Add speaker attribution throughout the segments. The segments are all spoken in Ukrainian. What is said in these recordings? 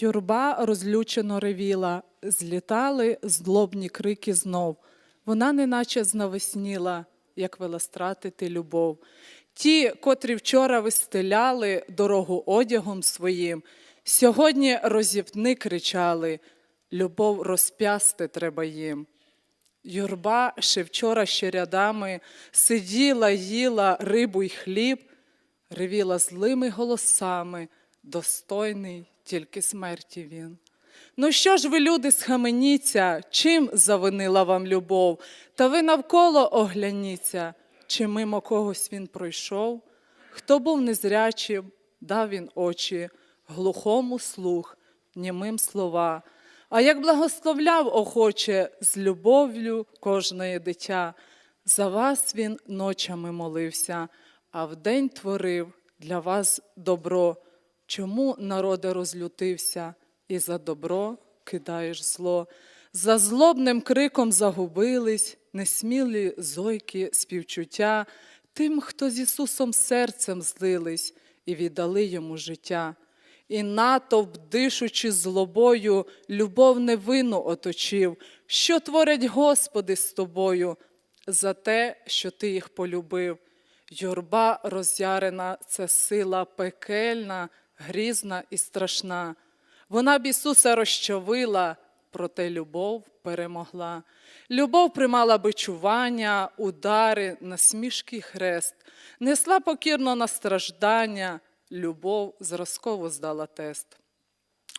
Speaker 1: Юрба розлючено ревіла, злітали злобні крики знов. Вона неначе знавесніла, як вела стратити любов. Ті, котрі вчора вистеляли дорогу одягом своїм, сьогодні розівни кричали, любов розп'ясти треба їм. Юрба ще вчора ще рядами сиділа, їла рибу й хліб, ревіла злими голосами, достойний тільки смерті він. Ну що ж ви, люди, схаменіться, чим завинила вам любов? Та ви навколо огляніться, чи мимо когось він пройшов? Хто був незрячим, дав він очі, глухому слух, німим слова. А як благословляв охоче з любов'ю кожне дитя, за вас він ночами молився, а вдень творив для вас добро. Чому народе розлютився, і за добро кидаєш зло? За злобним криком загубились несмілі зойки співчуття тим, хто з Ісусом серцем злились і віддали йому життя. І натовп, дишучи злобою, любов невинну оточив, що творять Господи з тобою за те, що ти їх полюбив. Юрба роз'ярена це сила пекельна, грізна і страшна. Вона б Ісуса розчавила, проте любов перемогла. Любов примала бичування, удари, насмішки хрест, несла покірно на страждання, любов зразково здала тест.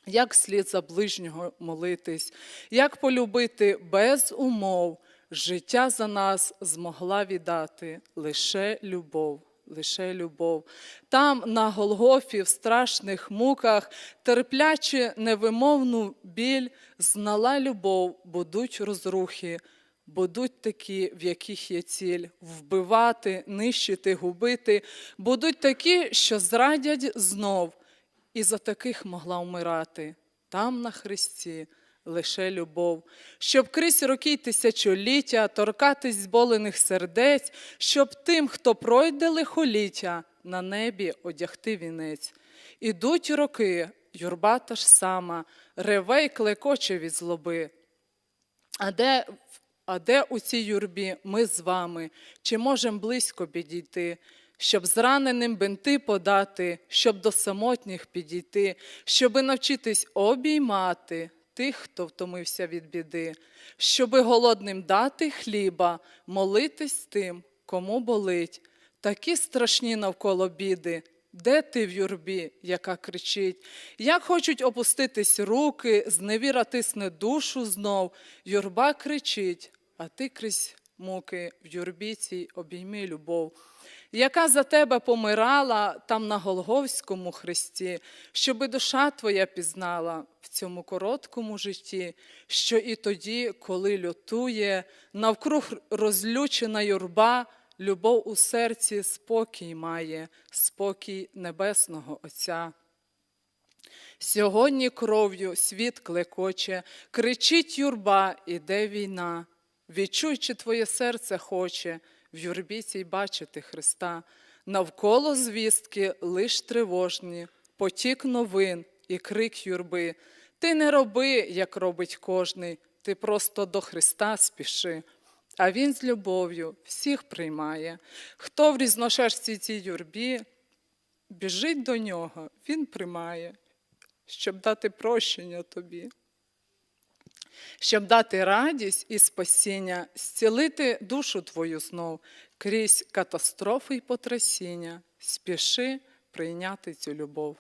Speaker 1: Як слід за ближнього молитись, як полюбити без умов, життя за нас змогла віддати лише любов, лише любов. Там, на Голгофі, в страшних муках, терплячи невимовну біль, знала любов, будуть розрухи, будуть такі, в яких є ціль вбивати, нищити, губити, будуть такі, що зрадять знов і за таких могла вмирати. Там на Христі лише любов, щоб крізь роки тисячоліття торкатись зболених сердець, щоб тим, хто пройде лихоліття, на небі одягти вінець. Ідуть роки, юрба та ж сама, реве й клекоче від злоби. А де, а де у цій юрбі ми з вами? Чи можемо близько підійти, щоб зраненим бинти подати, щоб до самотніх підійти, щоби навчитись обіймати тих, хто втомився від біди, щоби голодним дати хліба, молитись тим, кому болить. Такі страшні навколо біди. Де ти в юрбі, яка кричить? Як хочуть опуститись руки, зневіра тисне душу знов, юрба кричить, а ти крізь муки в юрбі цій обійми любов, яка за тебе помирала там на Голговському хресті, щоби душа твоя пізнала в цьому короткому житті, що і тоді, коли лютує, навкруг розлючена юрба, любов у серці спокій має, спокій Небесного Отця. Сьогодні кров'ю світ клекоче, кричить юрба, іде війна. Відчуй, чи твоє серце хоче в юрбі цій бачити Христа. Навколо звістки лиш тривожні, потік новин і крик юрби. Ти не роби, як робить кожний, ти просто до Христа спіши. А Він з любов'ю всіх приймає. Хто в різношерсті цій юрбі, біжить до нього, Він приймає, щоб дати прощення тобі щоб дати радість і спасіння, зцілити душу твою знов крізь катастрофи й потрясіння, спіши прийняти цю любов.